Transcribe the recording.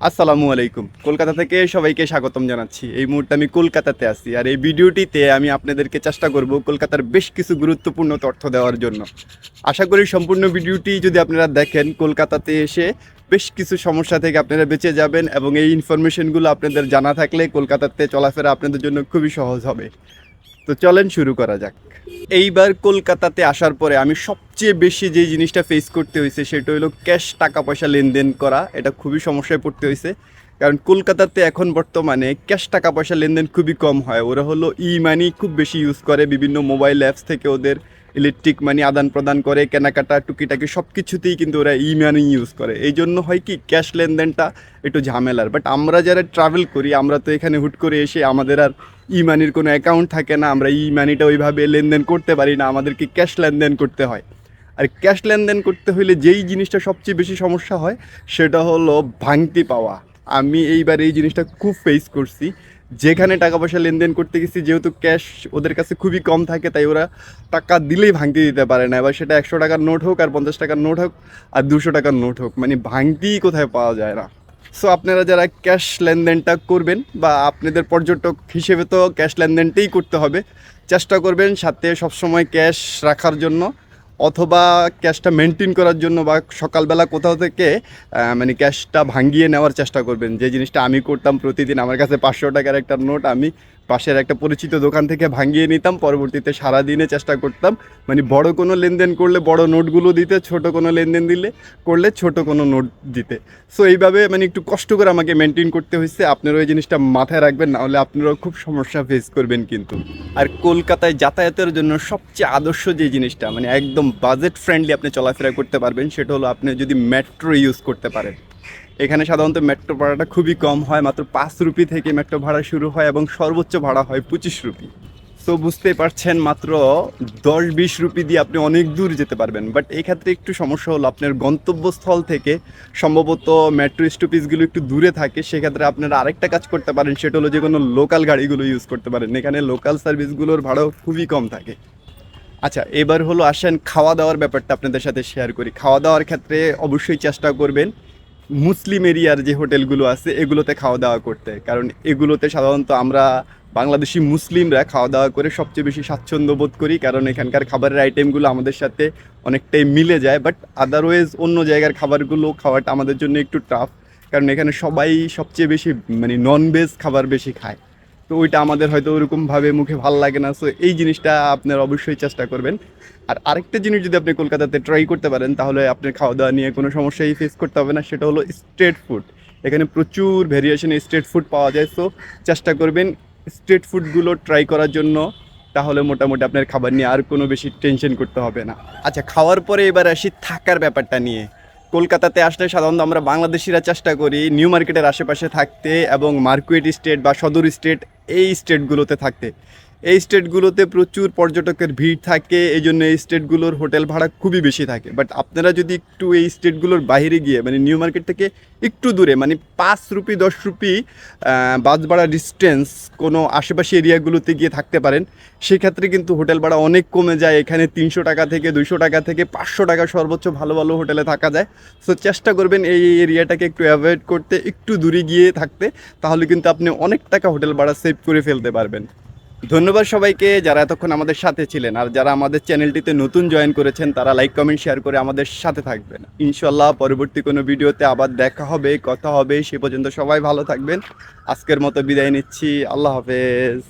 আসসালামু আলাইকুম। কলকাতা থেকে সবাইকে স্বাগতম জানাচ্ছি। এই মুহূর্তে আমি কলকাতাতে আছি আর এই ভিডিওটিতে আমি আপনাদেরকে চেষ্টা করব কলকাতার বেশ কিছু গুরুত্বপূর্ণ তথ্য দেওয়ার জন্য। আশা করি সম্পূর্ণ ভিডিওটি যদি আপনারা দেখেন, কলকাতাতে এসে বেশ কিছু সমস্যা থেকে আপনারা বেঁচে যাবেন এবং এই ইনফরমেশনগুলো আপনাদের জানা থাকলে কলকাতাতে চলাফেরা আপনাদের জন্য খুবই সহজ হবে। তো চলেন শুরু করা যাক। এইবার কলকাতাতে আসার পরে আমি সবচেয়ে বেশি যে জিনিসটা ফেস করতে হয়েছে সেটা হলো ক্যাশ টাকা পয়সা লেনদেন করা। এটা খুবই সমস্যায় পড়তে হয়েছে। কারণ কলকাতাতে এখন বর্তমানে ক্যাশ টাকা পয়সা লেনদেন খুবই কম হয়। ওরা হলো ই মানি খুব বেশি ইউজ করে। বিভিন্ন মোবাইল অ্যাপস থেকে ওদের ইলেকট্রিক মানি আদান প্রদান করে, কেনাকাটা, টুকিটাকি সব কিছুতেই কিন্তু ওরা ই মানি ইউজ করে। এই জন্য হয় কি ক্যাশ লেনদেনটা একটু ঝামেলার। বাট আমরা যারা ট্রাভেল করি, আমরা তো এখানে হুট করে এসে আমাদের আর ই মানির কোনো অ্যাকাউন্ট থাকে না, আমরা ই মানিটা ওইভাবে লেনদেন করতে পারি না, আমাদেরকে ক্যাশ লেনদেন করতে হয়। আর ক্যাশ লেনদেন করতে হলে যেই জিনিসটা সবচেয়ে বেশি সমস্যা হয়, সেটা হলো ভাঙতি পাওয়া। আমি এইবার এই জিনিসটা খুব ফেস করছি। যেখানে টাকা পয়সা লেনদেন করতে গেছি, যেহেতু ক্যাশ ওদের কাছে খুবই কম থাকে, তাই ওরা টাকা দিলেই ভাঙতি দিতে পারে না। এবার সেটা একশো টাকার নোট হোক আর পঞ্চাশ টাকার নোট হোক আর দুশো টাকার নোট হোক মানে ভাঙতিই কোথায় পাওয়া যায় না। সো আপনারা যারা ক্যাশ লেনদেনটা করবেন বা আপনাদের পর্যটক হিসেবে তো ক্যাশ লেনদেনটাই করতে হবে, চেষ্টা করবেন সাথে সবসময় ক্যাশ রাখার জন্য অথবা ক্যাশটা মেনটেন করার জন্য বা সকালবেলা কোথাও থেকে মানে ক্যাশটা ভাঙিয়ে নেওয়ার চেষ্টা করবেন। যে জিনিসটা আমি করতাম প্রতিদিন, আমার কাছে পাঁচশো টাকার একটা নোট আমি পাশের একটা পরিচিত দোকান থেকে ভাঙিয়ে নিতাম, পরবর্তীতে সারাদিনে চেষ্টা করতাম মানে বড় কোনো লেনদেন করলে বড় নোটগুলো দিতে, ছোট কোনো লেনদেন দিলে করলে ছোট কোনো নোট দিতে। সো এইভাবে মানে একটু কষ্ট করে আমাকে মেনটেন করতে হয়েছে। আপনারা ওই জিনিসটা মাথায় রাখবেন নাহলে আপনারাও খুব সমস্যা ফেস করবেন কিন্তু। আর কলকাতায় যাতায়াতের জন্য সবচেয়ে আদর্শ যে জিনিসটা মানে একদম বাজেট ফ্রেন্ডলি আপনি চলাফেরা করতে পারবেন, সেটা হলো আপনি যদি মেট্রো ইউজ করতে পারেন। এখানে সাধারণত মেট্রো ভাড়াটা খুবই কম হয়, মাত্র পাঁচ রুপি থেকে মেট্রো ভাড়া শুরু হয় এবং সর্বোচ্চ ভাড়া হয় পঁচিশ রুপি। সো বুঝতেই পারছেন, মাত্র দশ বিশ রুপি দিয়ে আপনি অনেক দূর যেতে পারবেন। বাট এই ক্ষেত্রে একটু সমস্যা হলো, আপনার গন্তব্যস্থল থেকে সম্ভবত মেট্রো স্টপেজগুলো একটু দূরে থাকে, সেক্ষেত্রে আপনারা আরেকটা কাজ করতে পারেন, সেটা হলো যে কোনো লোকাল গাড়িগুলো ইউজ করতে পারেন। এখানে লোকাল সার্ভিসগুলোর ভাড়াও খুবই কম থাকে। আচ্ছা এবার হলো আসেন খাওয়া দাওয়ার ব্যাপারটা আপনাদের সাথে শেয়ার করি। খাওয়া দাওয়ার ক্ষেত্রে অবশ্যই চেষ্টা করবেন। মুসলিম এরিয়ার যে হোটেলগুলো আছে, এগুলোতে খাওয়া দাওয়া করতে। কারণ এগুলোতে সাধারণত আমরা বাংলাদেশি মুসলিমরা খাওয়া দাওয়া করে সবচেয়ে বেশি স্বাচ্ছন্দ্য বোধ করি, কারণ এখানকার খাবারের আইটেমগুলো আমাদের সাথে অনেকটাই মিলে যায়। বাট আদারওয়াইজ অন্য জায়গার খাবারগুলো খাওয়াটা আমাদের জন্য একটু টাফ কারণ এখানে সবাই সবচেয়ে বেশি মানে নন ভেজ খাবার বেশি খায়। তো ওইটা আমাদের হয়তো ওরকমভাবে মুখে ভালো লাগে না। সো এই জিনিসটা আপনার অবশ্যই চেষ্টা করবেন। আর আরেকটা জিনিস যদি আপনি কলকাতাতে ট্রাই করতে পারেন, তাহলে আপনার খাওয়া দাওয়া নিয়ে কোনো সমস্যাই ফেস করতে হবে না। সেটা হলো স্ট্রিট ফুড এখানে প্রচুর ভেরিয়েশনে স্ট্রিট ফুড পাওয়া যায়। সো চেষ্টা করবেন স্ট্রিট ফুডগুলো ট্রাই করার জন্য। তাহলে মোটামুটি আপনার খাবার নিয়ে আর কোনো বেশি টেনশন করতে হবে না। আচ্ছা খাওয়ার পরে এবার আসি থাকার ব্যাপারটা নিয়ে। কলকাতাতে আসলে সাধারণত আমরা বাংলাদেশিরা চেষ্টা করি নিউ মার্কেটের আশেপাশে থাকতে এবং মার্কুয়েট স্টেট বা সদর স্টেট এই স্টেটগুলোতে থাকতে। এই স্টেটগুলোতে প্রচুর পর্যটকের ভিড় থাকে, এই জন্য এই স্টেটগুলোর হোটেল ভাড়া খুবই বেশি থাকে। বাট আপনারা যদি একটু এই স্টেটগুলোর বাইরে গিয়ে মানে নিউ মার্কেট থেকে একটু দূরে মানে পাঁচ রুপি, দশ রুপি বাস ভাড়া ডিস্টেন্স কোনো আশেপাশে এরিয়াগুলোতে গিয়ে থাকতে পারেন, সেক্ষেত্রে কিন্তু হোটেল ভাড়া অনেক কমে যায়। এখানে তিনশো টাকা থেকে, দুইশো টাকা থেকে পাঁচশো টাকা সর্বোচ্চ ভালো ভালো হোটেলে থাকা যায়। সো চেষ্টা করবেন এই এরিয়াটাকে একটু অ্যাভয়েড করতে, একটু দূরে গিয়ে থাকতে, তাহলে কিন্তু আপনি অনেক টাকা হোটেল ভাড়া সেভ করে ফেলতে পারবেন। ধন্যবাদ সবাইকে যারা এতক্ষণ আমাদের সাথে ছিলেন। আর যারা আমাদের চ্যানেলটিতে নতুন জয়েন করেছেন, তারা লাইক, কমেন্ট, শেয়ার করে আমাদের সাথে থাকবেন। ইনশাল্লাহ পরবর্তী কোনো ভিডিওতে আবার দেখা হবে, কথা হবে, সে পর্যন্ত সবাই ভালো থাকবেন। আজকের মতো বিদায় নিচ্ছি। আল্লাহ হাফেজ।